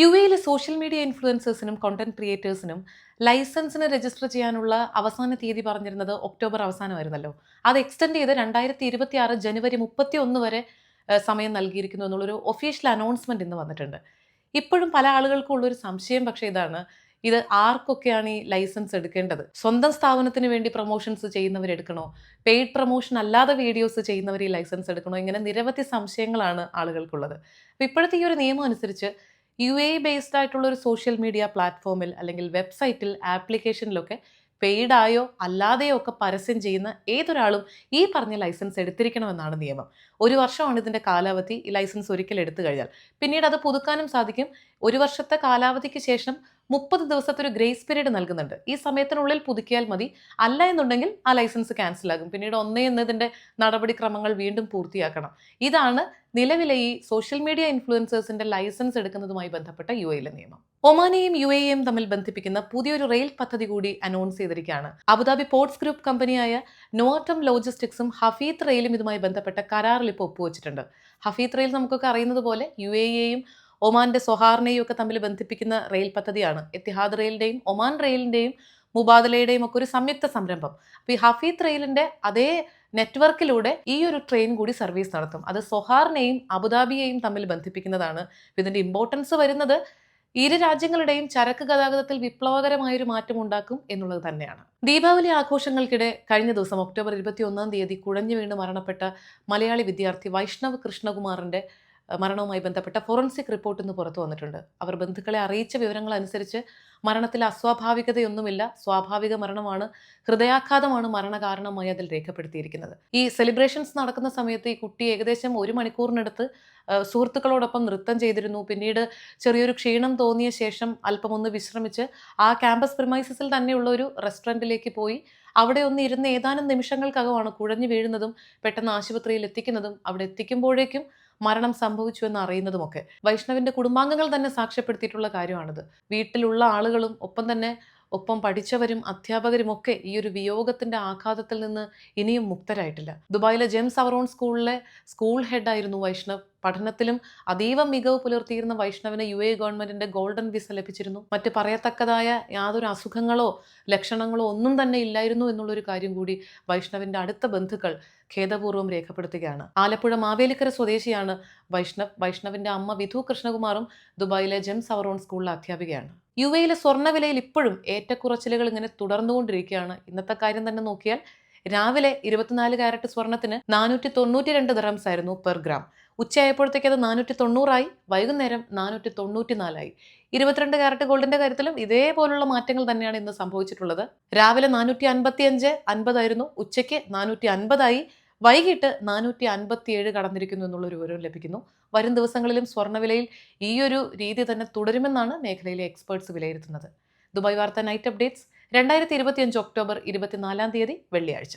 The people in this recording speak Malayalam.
യു എയിലെ സോഷ്യൽ മീഡിയ ഇൻഫ്ലുവൻസേഴ്സിനും കോണ്ടന്റ് ക്രിയേറ്റേഴ്സിനും ലൈസൻസിന് രജിസ്റ്റർ ചെയ്യാനുള്ള അവസാന തീയതി പറഞ്ഞിരുന്നത് ഒക്ടോബർ അവസാനമായിരുന്നല്ലോ. അത് എക്സ്റ്റെൻഡ് ചെയ്ത് രണ്ടായിരത്തി ഇരുപത്തി ആറ് ജനുവരി മുപ്പത്തി ഒന്ന് വരെ സമയം നൽകിയിരിക്കുന്നു എന്നുള്ളൊരു ഒഫീഷ്യൽ അനൗൺസ്മെന്റ് ഇന്ന് വന്നിട്ടുണ്ട്. ഇപ്പോഴും പല ആളുകൾക്കും ഉള്ളൊരു സംശയം പക്ഷേ ഇതാണ്. ഇത് ആർക്കൊക്കെയാണ് ഈ ലൈസൻസ് എടുക്കേണ്ടത്? സ്വന്തം സ്ഥാപനത്തിന് വേണ്ടി പ്രൊമോഷൻസ് ചെയ്യുന്നവർ എടുക്കണോ? പെയ്ഡ് പ്രൊമോഷൻ അല്ലാതെ വീഡിയോസ് ചെയ്യുന്നവർ ഈ ലൈസൻസ് എടുക്കണോ? ഇങ്ങനെ നിരവധി സംശയങ്ങളാണ് ആളുകൾക്കുള്ളത്. അപ്പോൾ ഇപ്പോഴത്തെ ഈ ഒരു നിയമം അനുസരിച്ച് യു എ ബേസ്ഡ് ആയിട്ടുള്ള ഒരു സോഷ്യൽ മീഡിയ പ്ലാറ്റ്ഫോമിൽ അല്ലെങ്കിൽ വെബ്സൈറ്റിൽ ആപ്ലിക്കേഷനിലൊക്കെ പെയ്ഡായോ അല്ലാതെയോ ഒക്കെ പരസ്യം ചെയ്യുന്ന ഏതൊരാളും ഈ പറഞ്ഞ ലൈസൻസ് എടുത്തിരിക്കണമെന്നാണ് നിയമം. ഒരു വർഷമാണ് ഇതിന്റെ കാലാവധി ഈ ലൈസൻസ് ഒരിക്കൽ എടുത്തു കഴിഞ്ഞാൽ. പിന്നീട് അത് പുതുക്കാനും സാധിക്കും. ഒരു വർഷത്തെ കാലാവധിക്ക് ശേഷം മുപ്പത് ദിവസത്തെ ഒരു ഗ്രേസ് പീരീഡ് നൽകുന്നുണ്ട്. ഈ സമയത്തിനുള്ളിൽ പുതുക്കിയാൽ മതി. അല്ല എന്നുണ്ടെങ്കിൽ ആ ലൈസൻസ് ക്യാൻസൽ ആകും. പിന്നീട് ഒന്നേ എന്നതിന്റെ നടപടിക്രമങ്ങൾ വീണ്ടും പൂർത്തിയാക്കണം. ഇതാണ് നിലവിലെ ഈ സോഷ്യൽ മീഡിയ ഇൻഫ്ലുവൻസേഴ്സിന്റെ ലൈസൻസ് എടുക്കുന്നതുമായി ബന്ധപ്പെട്ട യു എയിലെ നിയമം. ഒമാനെയും യു എയും തമ്മിൽ ബന്ധിപ്പിക്കുന്ന പുതിയൊരു റെയിൽ പദ്ധതി കൂടി അനൗൺസ് ചെയ്തിരിക്കുകയാണ്. അബുദാബി പോർട്സ് ഗ്രൂപ്പ് കമ്പനിയായ നോട്ടം ലോജിസ്റ്റിക്സും ഹഫീത്ത് റെയിലും ഇതുമായി ബന്ധപ്പെട്ട കരാറിൽ ഇപ്പോൾ ഒപ്പുവെച്ചിട്ടുണ്ട്. ഹഫീത്ത് റെയിൽ നമുക്കൊക്കെ അറിയുന്നത് പോലെ യു എയെയും ഒമാന്റെ സൊഹാറിനെയും ഒക്കെ തമ്മിൽ ബന്ധിപ്പിക്കുന്ന റെയിൽ പദ്ധതിയാണ്. എത്തിഹാദ് റെയിലിന്റെയും ഒമാൻ റെയിലിന്റെയും മുബാദലയുടെയും ഒക്കെ ഒരു സംയുക്ത സംരംഭം. അപ്പോൾ ഈ ഹഫീദ് റെയിലിന്റെ അതേ നെറ്റ്വർക്കിലൂടെ ഈ ഒരു ട്രെയിൻ കൂടി സർവീസ് നടത്തും. അത് സൊഹാറിനെയും അബുദാബിയെയും തമ്മിൽ ബന്ധിപ്പിക്കുന്നതാണ്. ഇതിന്റെ ഇമ്പോർട്ടൻസ് വരുന്നത് ഇരു രാജ്യങ്ങളുടെയും ചരക്ക് ഗതാഗതത്തിൽ വിപ്ലവകരമായൊരു മാറ്റം ഉണ്ടാക്കും എന്നുള്ളത് തന്നെയാണ്. ദീപാവലി ആഘോഷങ്ങൾക്കിടെ കഴിഞ്ഞ ദിവസം ഒക്ടോബർ ഇരുപത്തി ഒന്നാം തീയതി കുഴഞ്ഞു വീണ് മരണപ്പെട്ട മലയാളി വിദ്യാർത്ഥി വൈഷ്ണവ് കൃഷ്ണകുമാറിന്റെ മരണവുമായി ബന്ധപ്പെട്ട ഫോറൻസിക് റിപ്പോർട്ട് ഇന്ന് പുറത്തു വന്നിട്ടുണ്ട്. അവർ ബന്ധുക്കളെ അറിയിച്ച വിവരങ്ങൾ അനുസരിച്ച് മരണത്തിൽ അസ്വാഭാവികതയൊന്നുമില്ല. സ്വാഭാവിക മരണമാണ് ഹൃദയാഘാതമാണ് മരണകാരണമായി അതിൽ രേഖപ്പെടുത്തിയിരിക്കുന്നത്. ഈ സെലിബ്രേഷൻസ് നടക്കുന്ന സമയത്ത് ഈ കുട്ടി ഏകദേശം ഒരു മണിക്കൂറിനടുത്ത് സുഹൃത്തുക്കളോടൊപ്പം നൃത്തം ചെയ്തിരുന്നു. പിന്നീട് ചെറിയൊരു ക്ഷീണം തോന്നിയ ശേഷം അല്പം ഒന്ന് വിശ്രമിച്ച് ആ ക്യാമ്പസ് പ്രിമൈസസിൽ തന്നെയുള്ള ഒരു റെസ്റ്റോറന്റിലേക്ക് പോയി. അവിടെ ഒന്ന് ഇരുന്ന് ഏതാനും നിമിഷങ്ങൾക്കകമാണ് കുഴഞ്ഞു വീഴുന്നതും പെട്ടെന്ന് ആശുപത്രിയിൽ എത്തിക്കുന്നതും. അവിടെ എത്തിക്കുമ്പോഴേക്കും മരണം സംഭവിച്ചു എന്ന് അറിയുന്നതുമൊക്കെ. വൈഷ്ണവിന്റെ കുടുംബാംഗങ്ങൾ തന്നെ സാക്ഷ്യപ്പെടുത്തിയിട്ടുള്ള കാര്യമാണിത്. വീട്ടിലുള്ള ആളുകളും ഒപ്പം തന്നെ ഒപ്പം പഠിച്ചവരും അധ്യാപകരും ഒക്കെ ഈ ഒരു വിയോഗത്തിന്റെ ആഘാതത്തിൽ നിന്ന് ഇനിയും മുക്തരായിട്ടില്ല. ദുബായിലെ ജെംസ് അവറോൺ സ്കൂളിലെ സ്കൂൾ ഹെഡായിരുന്നു വൈഷ്ണവ്. പഠനത്തിലും അതീവ മികവ് പുലർത്തിയിരുന്ന വൈഷ്ണവിന് യു എ ഗവൺമെന്റിന്റെ ഗോൾഡൻ വിസ ലഭിച്ചിരുന്നു. മറ്റ് പറയത്തക്കതായ യാതൊരു അസുഖങ്ങളോ ലക്ഷണങ്ങളോ ഒന്നും തന്നെ ഇല്ലായിരുന്നു എന്നുള്ളൊരു കാര്യം കൂടി വൈഷ്ണവിന്റെ അടുത്ത ബന്ധുക്കൾ ഖേദപൂർവം രേഖപ്പെടുത്തുകയാണ്. ആലപ്പുഴ മാവേലിക്കര സ്വദേശിയാണ് വൈഷ്ണവ്. വൈഷ്ണവിന്റെ അമ്മ വിധു കൃഷ്ണകുമാറും ദുബായിലെ ജെംസ് അവറോൺ സ്കൂളിലെ അധ്യാപികയാണ്. യു എയിലെ സ്വർണവിലയിൽ ഇപ്പോഴും ഏറ്റക്കുറച്ചിലുകൾ ഇങ്ങനെ തുടർന്നുകൊണ്ടിരിക്കുകയാണ്. ഇന്നത്തെ കാര്യം തന്നെ നോക്കിയാൽ രാവിലെ ഇരുപത്തിനാല് കാരറ്റ് സ്വർണത്തിന് നാനൂറ്റി തൊണ്ണൂറ്റി രണ്ട് ദറംസ് ആയിരുന്നു പെർ ഗ്രാം ഉച്ചയായപ്പോഴത്തേക്ക് അത് നാനൂറ്റി തൊണ്ണൂറായി വൈകുന്നേരം നാനൂറ്റി തൊണ്ണൂറ്റി നാലായി ഇരുപത്തിരണ്ട് കാരറ്റ് ഗോൾഡിന്റെ കാര്യത്തിലും ഇതേപോലുള്ള മാറ്റങ്ങൾ തന്നെയാണ് ഇന്ന് സംഭവിച്ചിട്ടുള്ളത്. രാവിലെ നാനൂറ്റി അൻപത്തി അഞ്ച് അൻപതായിരുന്നു ഉച്ചയ്ക്ക് നാനൂറ്റി അൻപതായി വൈകിട്ട് നാനൂറ്റി അൻപത്തി ഏഴ് കടന്നിരിക്കുന്നു എന്നുള്ളൊരു വിവരം ലഭിക്കുന്നു. വരും ദിവസങ്ങളിലും സ്വർണവിലയിൽ ഈ ഒരു രീതി തന്നെ തുടരുമെന്നാണ് മേഖലയിലെ എക്സ്പേർട്സ് വിലയിരുത്തുന്നത്. ദുബായ് വാർത്ത നൈറ്റ് അപ്ഡേറ്റ്സ് രണ്ടായിരത്തി ഇരുപത്തിയഞ്ച് ഒക്ടോബർ ഇരുപത്തിനാലാം തീയതി വെള്ളിയാഴ്ച.